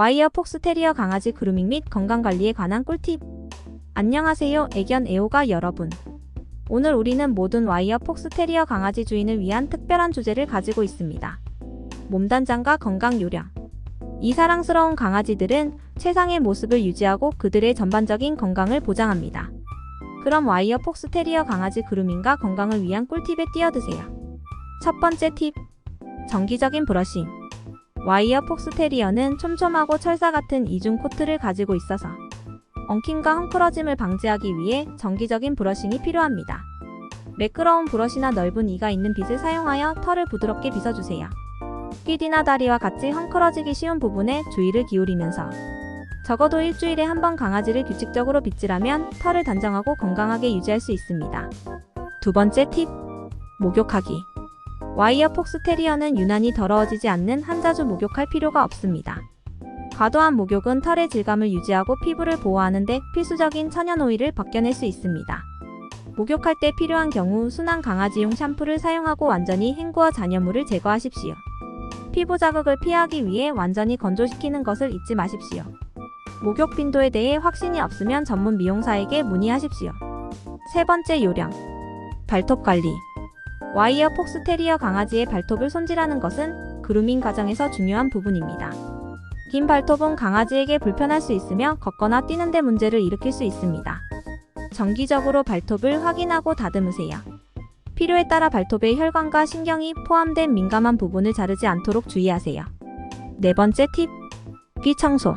와이어 폭스테리어 강아지 그루밍 및 건강관리에 관한 꿀팁. 안녕하세요, 애견 애호가 여러분. 오늘 우리는 모든 와이어 폭스테리어 강아지 주인을 위한 특별한 주제를 가지고 있습니다. 몸단장과 건강 요령. 이 사랑스러운 강아지들은 최상의 모습을 유지하고 그들의 전반적인 건강을 보장합니다. 그럼 와이어 폭스테리어 강아지 그루밍과 건강을 위한 꿀팁에 뛰어드세요. 첫 번째 팁. 정기적인 브러싱. 와이어 폭스테리어는 촘촘하고 철사 같은 이중 코트를 가지고 있어서 엉킴과 헝클어짐을 방지하기 위해 정기적인 브러싱이 필요합니다. 매끄러운 브러시나 넓은 이가 있는 빗을 사용하여 털을 부드럽게 빗어주세요. 끼디나 다리와 같이 헝클어지기 쉬운 부분에 주의를 기울이면서 적어도 일주일에 한 번 강아지를 규칙적으로 빗질하면 털을 단정하고 건강하게 유지할 수 있습니다. 두 번째 팁. 목욕하기. 와이어 폭스테리어는 유난히 더러워지지 않는 한자주 목욕할 필요가 없습니다. 과도한 목욕은 털의 질감을 유지하고 피부를 보호하는 데 필수적인 천연 오일을 벗겨낼 수 있습니다. 목욕할 때 필요한 경우 순한 강아지용 샴푸를 사용하고 완전히 헹구어 잔여물을 제거하십시오. 피부 자극을 피하기 위해 완전히 건조시키는 것을 잊지 마십시오. 목욕 빈도에 대해 확신이 없으면 전문 미용사에게 문의하십시오. 세 번째 요령. 발톱 관리. 와이어 폭스테리어 강아지의 발톱을 손질하는 것은 그루밍 과정에서 중요한 부분입니다. 긴 발톱은 강아지에게 불편할 수 있으며 걷거나 뛰는데 문제를 일으킬 수 있습니다. 정기적으로 발톱을 확인하고 다듬으세요. 필요에 따라 발톱의 혈관과 신경이 포함된 민감한 부분을 자르지 않도록 주의하세요. 네 번째 팁. 귀 청소.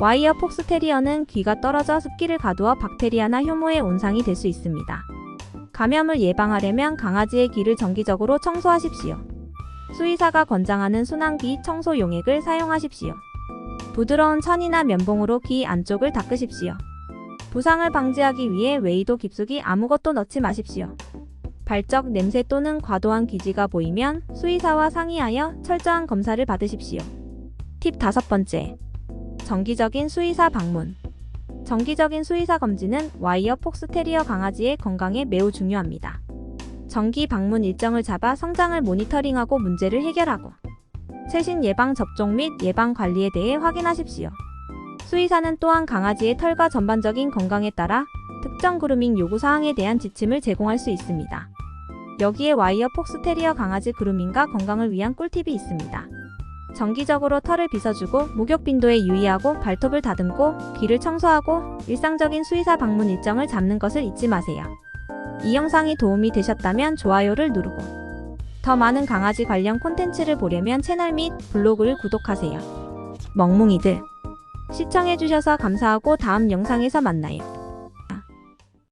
와이어 폭스테리어는 귀가 떨어져 습기를 가두어 박테리아나 효모의 온상이 될 수 있습니다. 감염을 예방하려면 강아지의 귀를 정기적으로 청소하십시오. 수의사가 권장하는 순환귀 청소 용액을 사용하십시오. 부드러운 천이나 면봉으로 귀 안쪽을 닦으십시오. 부상을 방지하기 위해 웨이도 깊숙이 아무것도 넣지 마십시오. 발적 냄새 또는 과도한 기지가 보이면 수의사와 상의하여 철저한 검사를 받으십시오. 팁 다섯 번째. 정기적인 수의사 방문. 정기적인 수의사 검진은 와이어 폭스테리어 강아지의 건강에 매우 중요합니다. 정기 방문 일정을 잡아 성장을 모니터링하고 문제를 해결하고 최신 예방 접종 및 예방 관리에 대해 확인하십시오. 수의사는 또한 강아지의 털과 전반적인 건강에 따라 특정 그루밍 요구 사항에 대한 지침을 제공할 수 있습니다. 여기에 와이어 폭스테리어 강아지 그루밍과 건강을 위한 꿀팁이 있습니다. 정기적으로 털을 빗어주고 목욕 빈도에 유의하고 발톱을 다듬고 귀를 청소하고 일상적인 수의사 방문 일정을 잡는 것을 잊지 마세요. 이 영상이 도움이 되셨다면 좋아요를 누르고 더 많은 강아지 관련 콘텐츠를 보려면 채널 및 블로그를 구독하세요. 멍뭉이들 시청해주셔서 감사하고 다음 영상에서 만나요.